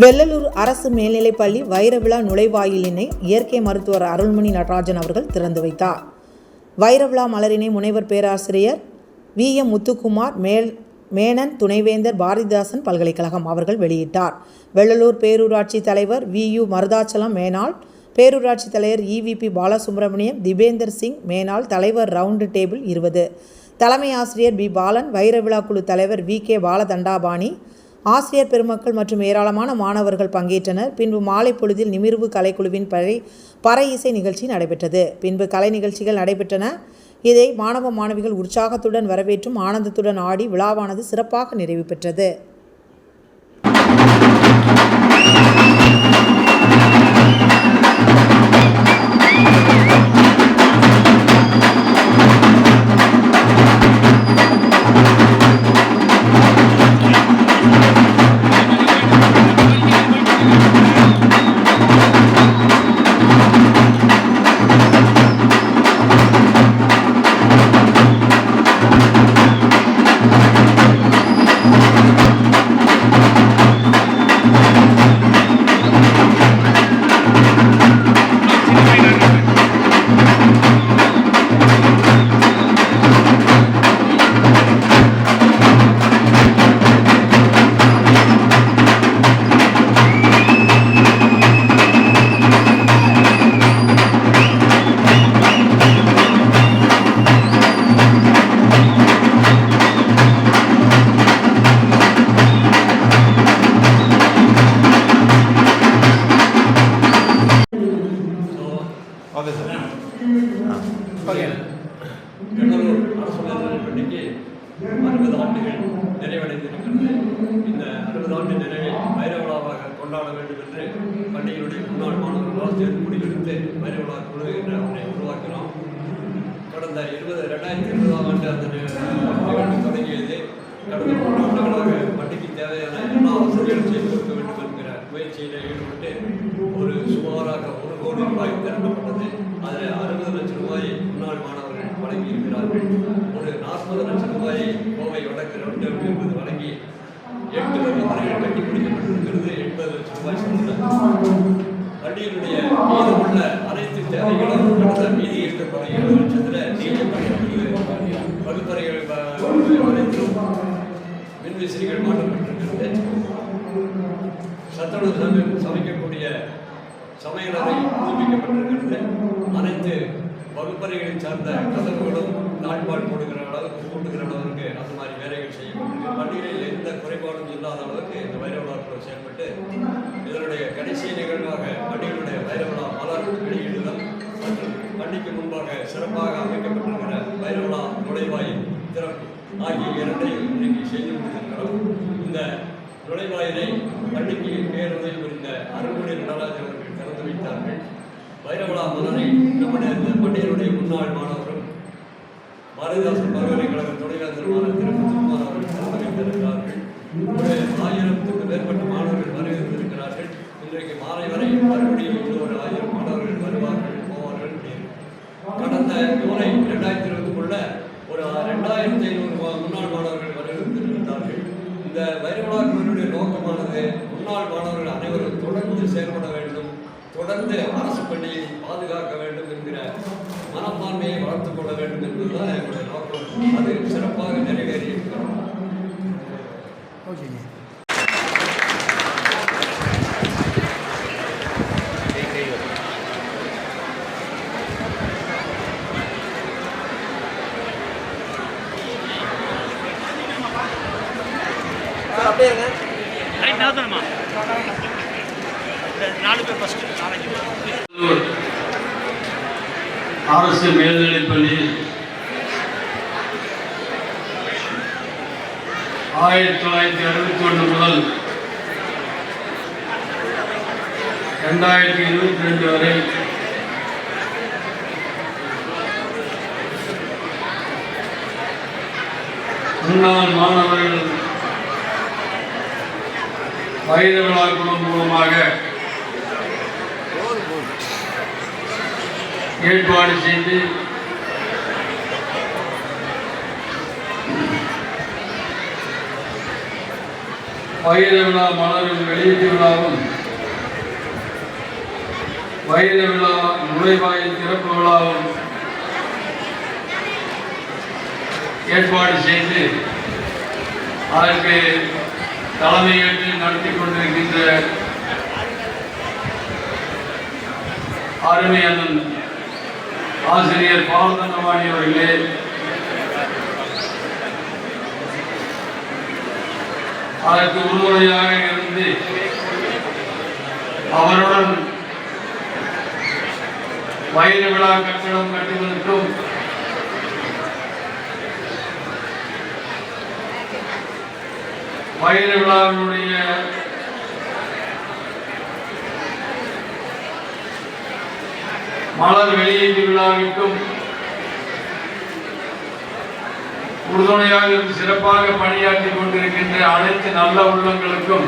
வெள்ளலூர் அரசு மேல்நிலைப்பள்ளி வைரவிழா நுழைவாயிலினை இயற்கை மருத்துவர் அருள்மணி நடராஜன் அவர்கள் திறந்து வைத்தார். வைரவிழா மலரினை முனைவர் பேராசிரியர் வி. எம். முத்துக்குமார் மேல் மேனன் துணைவேந்தர் பாரதிதாசன் பல்கலைக்கழகம் அவர்கள் வெளியிட்டார். வெள்ளலூர் பேரூராட்சி தலைவர் வி. யு. மருதாச்சலம் மேனாள் பேரூராட்சி தலைவர் இவிபி பாலசுப்ரமணியம் திபேந்தர் சிங் மேனாள் தலைவர் ரவுண்டு டேபிள் இருபது. தலைமை ஆசிரியர் பி. பாலன் வைரவிழா குழு தலைவர் வி. கே. பாலதண்டாபாணி ஆசிரியர் பெருமக்கள் மற்றும் ஏராளமான மாணவர்கள் பங்கேற்றனர். பின்பு மாலை பொழுதில் நிமிர்வு கலைக்குழுவின் பறை பறை இசை நிகழ்ச்சி நடைபெற்றது. பின்பு கலை நிகழ்ச்சிகள் நடைபெற்றன. இதை மாணவ மாணவிகள் உற்சாகத்துடன் வரவேற்றும் ஆனந்தத்துடன் ஆடி விழாவானது சிறப்பாக நிறைவு பெற்றது. கடலூர் அரசு மேல்நிலைப் அறுபது ஆண்டுகள் நிறைவடைந்திருக்கிறது இந்த அறுபது ஆண்டு நிறைவை வைர கொண்டாட வேண்டும் என்று பள்ளியினுடைய முன்னாள் மாணவர்களால் சேர்ந்து முடிவெடுத்து வைர குழு என்ற ஒன்றை உருவாக்கினோம் கடந்த இருபது ரெண்டாயிரத்தி இருபதாம் ஆண்டு அந்த நிகழ்வு தொடங்கியது கடந்த மூன்று ஆண்டுகளாக பள்ளிக்கு தேவையான எல்லா வசதிகளும் செய்து கொடுக்க வேண்டும் என்கிற முயற்சியில் ஈடுபட்டு ஒரு சுமாராக ஒரு கோடி ரூபாய் திரட்டப்பட்டது. அதில் அறுபது லட்சம் ரூபாய் முன்னாள் மாணவர்கள் வழங்கியிருக்கிறார்கள் ஒரு நாற்பது லட்சம் ரூபாயை கோவை வடக்கு ரெண்டு என்பது வழங்கி எட்டு வகுப்பறைகள் கட்டி முடிக்கப்பட்டிருக்கிறது எண்பது லட்சம் ரூபாய் செலவில் பள்ளியினுடைய மீதமுள்ள அனைத்து தேவைகளும் கடந்த மீதி இருக்கக்கூடிய ஏழு லட்சத்தில் நீக்கப்பட்டிருக்கிறது வகுப்பறைகள் அனைத்தும் மின்விசிறிகள் மாற்றப்பட்டிருக்கிறது. சத்துணவு சமைக்கக்கூடிய சமையலறை புதுப்பிக்கப்பட்டிருக்கிறது. அனைத்து வகுப்பறைகளை சார்ந்த கதவுகளும் நாட்பாடு போடுகிற அளவுக்கு கூட்டுகிற அளவுக்கு அந்த மாதிரி வேலைகள் செய்யப்பட்டிருக்கு. பள்ளிகளில் எந்த குறைபாடும் இல்லாத அளவுக்கு இந்த வைரவிழாக்கள் செயல்பட்டு இதனுடைய கடைசி நிகழ்வாக பள்ளிகளுடைய வைரவிழா மலர் வெளியிடுதல் மற்றும் பள்ளிக்கு முன்பாக சிறப்பாக அமைக்கப்பட்டிருக்கிற வைரவிழா நுழைவாயில் திறப்பு ஆகிய இரண்டையும் இன்றைக்கு செய்து முடித்திருக்கிறோம். இந்த நுழைவாயிலை பள்ளிக்கு பேருதவி புரிந்த அருள்மொழி நடராஜர் அவர்கள் திறந்து வைத்தார்கள். வைரவிழா மலரை நம்முடைய இந்த முன்னாள் மாணவரும் பாரதிதாசன் பல்கலைக்கழக துணைவேந்தருமான திரு முத்துக்குமார் அவர்கள் திறந்து வைத்திருக்கிறார்கள் ஒரு ஆயிரத்துக்கு மேற்பட்ட மாணவர்கள் வருகின்றிருக்கிறார்கள் இன்றைக்கு மாலை வரை மறுபடியும் இன்னொரு ஆயிரம் மாணவர்கள் வருவார்கள் போவார்கள் அப்படின்னு. கடந்த ஜூலை இரண்டாயிரத்தி இருபதுக்குள்ள ஒரு ரெண்டாயிரத்தி ஐநூறு மா- முன்னாள் மாணவர்கள் வருகின்றிருந்தார்கள் இந்த வைரவிழாக்களுடைய நோக்கமானது முன்னாள் மாணவர்கள் அனைவரும் தொடர்ந்து செயல்பட வேண்டும் தொடர்ந்து அரசு பள்ளியை பாதுகாக்க வேண்டும் என்கிற மனப்பான்மையை வளர்த்துக் கொள்ள வேண்டும் என்பதுதான் எங்களுடைய நோக்கம். அது சிறப்பாக நிறைவேறி இருக்கிறோம் ஓகேங்க ரைட் நகர்த்தணுமா இந்த நாலு பேர் ஃபஸ்ட்டு அரசு மேல்நிலைப்பள்ளி ஆயிரத்தி தொள்ளாயிரத்தி அறுபத்தி ஒன்று முதல் ரெண்டாயிரத்தி இருபத்தி ரெண்டு வரை முன்னாள் மாணவர்கள் வைர குழு மூலமாக ஏற்பாடு செய்து வைர விழா மலரும் வெளியீட்டு விழாவும் வைர விழா நுழைவாயில் திறப்பு விழாவும் ஏற்பாடு செய்து அதற்கு தலைமையேற்று நடத்தி கொண்டிருக்கின்ற அருமையான ஆசிரியர் பாலதண்டவாணி அவர்களே. அதற்கு உறுதுணையாக இருந்து அவருடன் வைர விழா கட்டடம் கட்டுவதற்கும் வைர விழாவினுடைய மலர் வெளியீட்டு விழாவிற்கும் உறுதுணையாக சிறப்பாக பணியாற்றி கொண்டிருக்கின்ற அனைத்து நல்ல உள்ளங்களுக்கும்